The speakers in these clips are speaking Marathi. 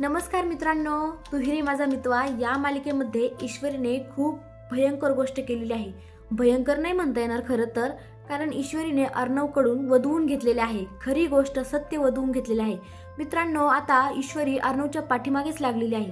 नमस्कार मित्रांनो तुहिरी माझा मितवा. या मालिकेमध्ये ईश्वरीने खूप भयंकर गोष्ट केलेली आहे. भयंकर नाही म्हणता येणार खरं तर कारण ईश्वरीने अर्णवकडून वधवून घेतलेले आहे. खरी गोष्ट सत्य वधवून घेतलेले आहे. मित्रांनो आता ईश्वरी अर्णवच्या पाठीमागेच लागलेली आहे.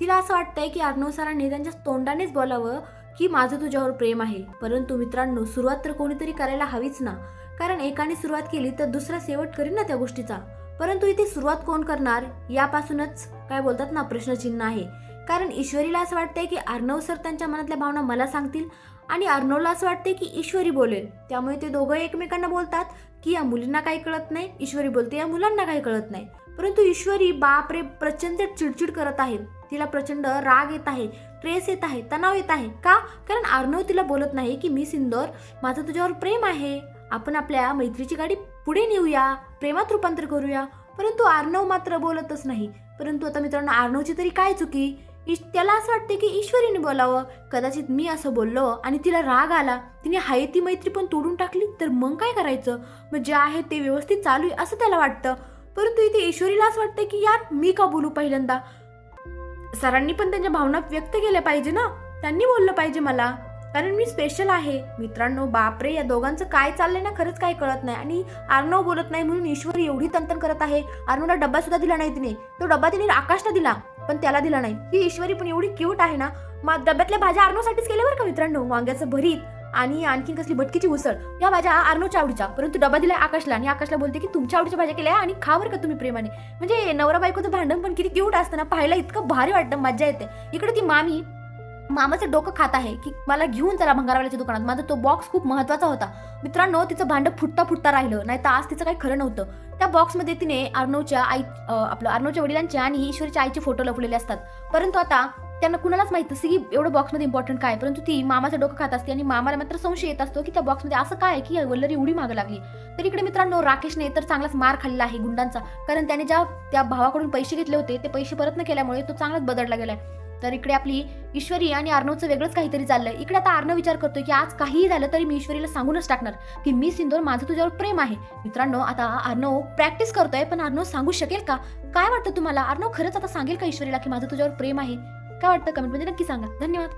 तिला असं वाटतंय की अर्णव सरांनी त्यांच्या तोंडानेच बोलावं की माझं तुझ्यावर प्रेम आहे. परंतु मित्रांनो सुरुवात तर कोणीतरी करायला हवीच ना. कारण एकाने सुरुवात केली तर दुसरा शेवट करीन ना त्या गोष्टीचा? परंतु इथे सुरुवात कोण करणार? यापासूनच काय बोलतात ना प्रश्नचिन्ह आहे. कारण ईश्वरीला असं वाटतंय की अर्णव सर त्यांच्या मनातल्या भावना मला सांगतील आणि अर्णवला असं वाटतंय की ईश्वरी बोलेल. त्यामुळे ते दोघं एकमेकांना बोलतात की या मुलींना काही कळत नाही ईश्वरी बोलते या मुलांना काही कळत नाही. परंतु ईश्वरी बापरे प्रचंड चिडचिड करत आहे. तिला प्रचंड राग येत आहे ट्रेस येत आहे तणाव येत आहे. का? कारण अर्णव तिला बोलत नाही की मी सिंदोर माझं तुझ्यावर प्रेम आहे. आपण आपल्या मैत्रीची गाडी पुढे नेऊया प्रेमात रूपांतर करूया. परंतु आर्णव मात्र बोलतच नाही. परंतु आता मित्रांनो अर्णवची तरी काय चुकी? ईश- त्याला असं वाटते की ईश्वरीने बोलावं. कदाचित मी असं बोललो आणि तिला राग आला. तिने हाय ती मैत्री पण तोडून टाकली तर मग काय करायचं? मग जे आहे ते व्यवस्थित चालू आहे असं त्याला वाटतं. परंतु इथे ईश्वरीला असं वाटतं की यार मी का बोलू पहिल्यांदा? सरांनी पण त्यांच्या भावना व्यक्त केल्या पाहिजे ना? त्यांनी बोललं पाहिजे मला. कारण मी स्पेशल आहे. मित्रांनो बापरे या दोघांचं काय चाललंय ना खरंच काय कळत नाही. आणि अर्णव बोलत नाही म्हणून ईश्वरी एवढी तंतन करत आहे. अर्णवला डब्बा सुद्धा दिला नाही तिने. तो डब्बा तिने आकाशला दिला पण त्याला दिला नाही. ही ईश्वरी पण एवढी क्यूट आहे ना मग डब्यातल्या भाज्या अर्णवसाठीच केल्या बरं का मित्रांनो? वांग्याचं भरीत आणि आणखी कसली भटकीची उसळ. या भाज्या अर्णवच्या आवडीच्या परंतु डबा दिला आकाशला आणि आकाशला बोलते की तुमच्या आवडीच्या भाज्या केल्या आणि खा बरं का तुम्ही प्रेमाने. म्हणजे नवरा बायकोचं भांडण पण किती क्यूट असतं ना पाहायला इतकं भारी वाटतं मजा येते. इकडे ती मामी मामाचं डोकं खात आहे की मला घेऊन चला भंगारवाल्याच्या दुकानात. माझा तो बॉक्स खूप महत्त्वाचा होता. मित्रांनो तिचं भांडं फुटता फुटता राहिलं नाही तर आज तिचं काही खरं नव्हतं. त्या बॉक्समध्ये तिने अर्णवच्या आई आपलं अर्णवच्या वडिलांचे आणि ईश्वरीच्या आईचे फोटो लपलेले असतात. परंतु आता त्यांना कुणालाच माहीत असते की एवढं बॉक्समध्ये इम्पॉर्टंट काय आहे. परंतु ती मामाचं डोकं खात असते आणि मामाला मात्र संशय येत असतो की त्या बॉक्समध्ये असं काय की वल्लरी एवढी मागं लागली. तर इकडे मित्रांनो राकेशने तर चांगलाच मार खाल्ला आहे गुंडांचा. कारण त्याने ज्या त्या भावाकडून पैसे घेतले होते ते पैसे परत न केल्यामुळे तो चांगलाच बदलला गेलाय. तर इकडे आपली ईश्वरी आणि अर्णवचं वेगळंच काहीतरी चाललंय. इकडे आता अर्णव विचार करतोय की आज काहीही झालं तरी मी ईश्वरीला सांगूनच टाकणार की मी सिंदूर माझं तुझ्यावर प्रेम आहे. मित्रांनो आता अर्णव प्रॅक्टिस करतोय पण अर्णव सांगू शकेल का? काय वाटतं तुम्हाला? अर्णव खरंच आता सांगेल का ईश्वरीला की माझं तुझ्यावर प्रेम आहे? काय वाटतं कमेंट म्हणजे नक्की सांगा. धन्यवाद.